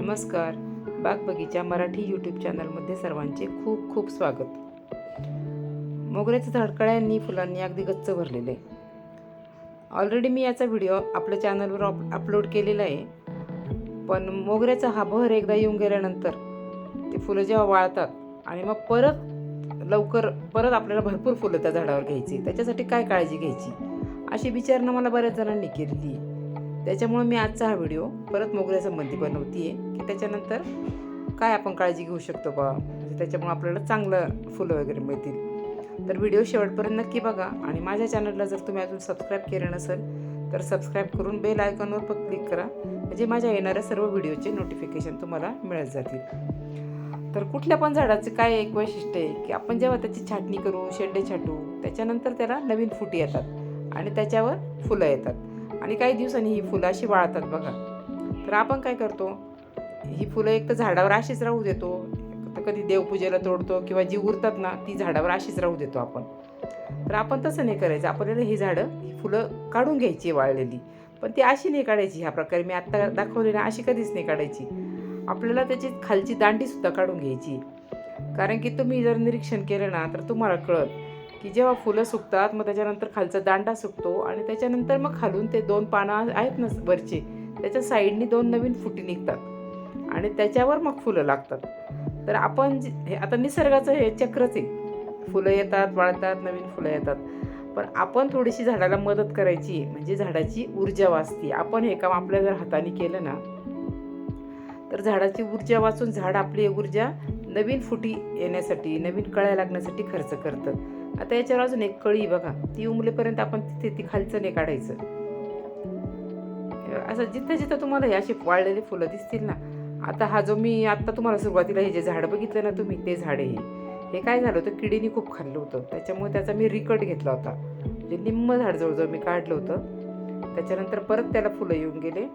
नमस्कार. बाग बगीचा मराठी यूट्यूब चॅनलमध्ये सर्वांचे खूप खूप स्वागत. मोगऱ्याचं झाडकळ्यांनी फुलांनी अगदी गच्च भरलेलं आहे. ऑलरेडी मी याचा व्हिडिओ आपल्या चॅनलवर अप अपलोड केलेला आहे. पण मोगऱ्याचा हा बहर एकदा येऊन गेल्यानंतर ते फुलं जेव्हा वाळतात आणि मग परत लवकर परत आपल्याला भरपूर फुलं त्या झाडावर घ्यायची. त्याच्यासाठी काय काळजी घ्यायची? अशी विचारणं मला बऱ्याच जणांनी केलेली आहे. त्याच्यामुळं मी आजचा हा व्हिडिओ परत मोगऱ्यासंबंधी बनवते आहे की त्याच्यानंतर काय आपण काळजी घेऊ शकतो बा? म्हणजे त्याच्यामुळे आपल्याला चांगलं फुलं वगैरे मिळतील. तर व्हिडिओ शेवटपर्यंत नक्की बघा आणि माझ्या चॅनलला जर तुम्ही अजून सबस्क्राईब केलं नसेल तर सबस्क्राईब करून बेल आयकॉनवर पण क्लिक करा म्हणजे माझ्या येणाऱ्या सर्व व्हिडिओचे नोटिफिकेशन तुम्हाला मिळत जातील. तर कुठल्या पण झाडाचं काय एक वैशिष्ट्य आहे की आपण जेव्हा त्याची छाटणी करू शेंडे छाटू त्याच्यानंतर त्याला नवीन फुटी येतात आणि त्याच्यावर फुलं येतात. आणि काही दिवसांनी ही फुलं अशी वाळतात बघा. तर आपण काय करतो ही फुलं एक तर झाडावर अशीच राहू देतो. तर कधी देवपूजेला तोडतो किंवा जी उरतात ना ती झाडावर अशीच राहू देतो आपण. तर आपण तसं नाही करायचं. आपल्याला ही झाडं ही फुलं काढून घ्यायची वाळलेली. पण ती अशी नाही काढायची ह्या प्रकारे. मी आत्ता दाखवली ना अशी कधीच नाही काढायची. आपल्याला त्याची खालची दांडीसुद्धा काढून घ्यायची. कारण की तुम्ही जर निरीक्षण केलं ना तर तुम्हाला कळत की जेव्हा फुलं सुकतात मग त्याच्यानंतर खालचा दांडा सुकतो आणि त्याच्यानंतर मग खालून ते दोन पानं आहेत ना वरचे त्याच्या साईडनी दोन नवीन फुटी निघतात आणि त्याच्यावर मग फुलं लागतात. तर आपण जे- हे आता निसर्गाचं हे चक्रच आहे. फुलं येतात वाळतात नवीन फुलं येतात. पण आपण थोडीशी झाडाला मदत करायची म्हणजे झाडाची ऊर्जा वाचते. आपण हे काम आपल्या जर हाताने केलं ना तर झाडाची ऊर्जा वाचून झाड आपली ऊर्जा नवीन फुटी येण्यासाठी नवीन कळ्या लागण्यासाठी खर्च करतं. आता याच्यावर अजून एक कळी बघा ती उमलेपर्यंत आपण तिथे ती खालचं नाही काढायचं. असं जिथं जिथं तुम्हाला हे अशी वाळलेली फुलं दिसतील ना आता हा जो मी आत्ता तुम्हाला सुरुवातीला हे जे झाड बघितलं ना तुम्ही ते झाड हे हे काय झालं होतं? किडीने खूप खाल्लं होतं. त्याच्यामुळे त्याचा मी रिकट घेतला होता. म्हणजे निम्म झाड जवळजवळ मी काढलं होतं. त्याच्यानंतर परत त्याला फुलं येऊन गेले.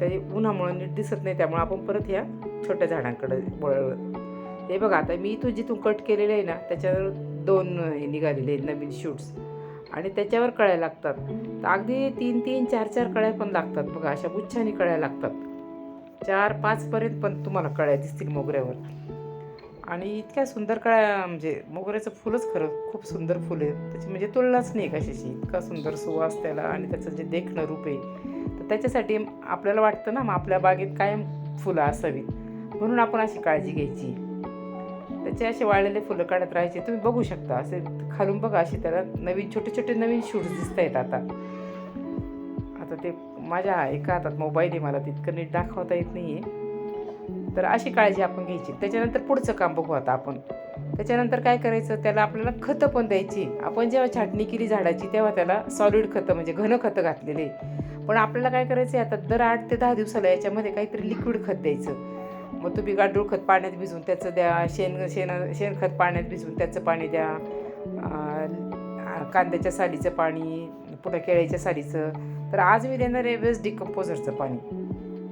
ते उन्हामुळे नीट दिसत नाही त्यामुळे आपण परत ह्या छोट्या झाडांकडे वळलं. हे बघा आता मी इथून जिथून कट केलेलं आहे ना त्याच्यावर दोन हे निघालेले आहेत नवीन शूट्स आणि त्याच्यावर कळ्या लागतात. तर अगदी तीन तीन चार चार कळ्या पण लागतात बघा अशा गुच्छाने कळ्या लागतात. चार पाचपर्यंत पण तुम्हाला कळ्या दिसतील मोगऱ्यावर. आणि इतक्या सुंदर कळ्या म्हणजे मोगऱ्याचं फुलच खरं खूप सुंदर फुल आहे त्याची म्हणजे तुलनाच नाही कशाशी. इतका सुंदर सुवास त्याला आणि त्याचं जे देखणं रूप आहे. तर त्याच्यासाठी आपल्याला वाटतं ना मग आपल्या बागेत कायम फुलं असावीत. म्हणून आपण अशी काळजी घ्यायची. त्याचे असे वाळलेले फुलं काढत राहायचे. तुम्ही बघू शकता असे खालून बघा असे त्याला नवीन छोटे छोटे नवीन शूट्स दिसत आहेत आता. आता ते माझ्या एका हातात मोबाईल आहे मला तितकं नीट दाखवता येत नाही आहे तर अशी काळजी आपण घ्यायची. त्याच्यानंतर पुढचं काम बघू आता आपण. त्याच्यानंतर काय करायचं? त्याला आपल्याला खतं पण द्यायची. आपण जेव्हा छाटणी केली झाडाची तेव्हा त्याला सॉलिड खतं म्हणजे घन खतं घातलेले. पण आपल्याला काय करायचं आहे आता दर आठ ते दहा दिवसाला याच्यामध्ये काहीतरी लिक्विड खत द्यायचं. मग तुम्ही गांडूळ खत पाण्यात भिजून त्याचं द्या शेण शेण शेणखत पाण्यात भिजवून त्याचं पाणी द्या कांद्याच्या सालीचं पाणी पुन्हा केळ्याच्या सालीचं. तर आज मी देणार आहे वेस्ट डिकम्पोजरचं पाणी.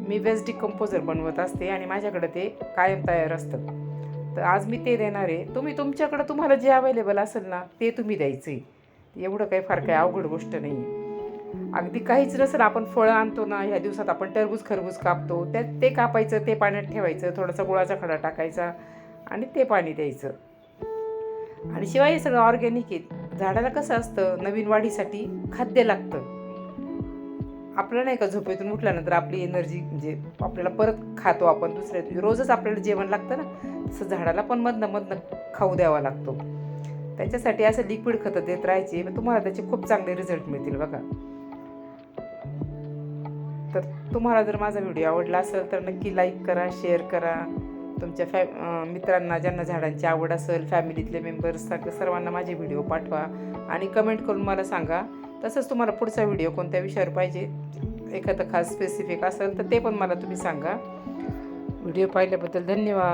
मी वेस्ट डिकम्पोजर बनवत असते आणि माझ्याकडं ते कायम तयार असतं. तर आज मी ते देणार आहे. तुम्ही तुमच्याकडं तुम्हाला जे अवेलेबल असेल ना ते तुम्ही द्यायचं आहे एवढं काही फार काही अवघड गोष्ट नाही आहे अगदी काहीच नसेल आपण फळं आणतो ना ह्या दिवसात आपण टरबूज खरबूज कापतो त्यात ते कापायचं ते पाण्यात ठेवायचं थोडासा गुळाचा खडा टाकायचा आणि ते पाणी द्यायचं. आणि शिवाय हे सगळं ऑर्गॅनिक आहे. झाडाला कसं असतं नवीन वाढीसाठी खाद्य लागतं. आपलं नाही का झोपेतून उठल्यानंतर आपली एनर्जी म्हणजे आपल्याला परत खातो आपण दुसऱ्या रोजच आपल्याला जेवण लागतं ना तसं झाडाला पण मधनं मधनं खाऊ द्यावा लागतो. त्याच्यासाठी असं लिक्विड खतं देत राहायचे मग तुम्हाला त्याचे खूप चांगले रिझल्ट मिळतील बघा. तर तुम्हाला जर माझा व्हिडिओ आवडला असेल तर नक्की लाईक करा शेअर करा. तुमच्या फॅ मित्रांना ज्यांना झाडांची आवड असेल फॅमिलीतले मेंबर्स सर्वांना माझे व्हिडिओ पाठवा आणि कमेंट करून मला सांगा. तसंच तुम्हाला पुढचा व्हिडिओ कोणत्या विषयावर पाहिजे एखादं खास स्पेसिफिक असेल तर ते पण मला तुम्ही सांगा. व्हिडिओ पाहिल्याबद्दल धन्यवाद.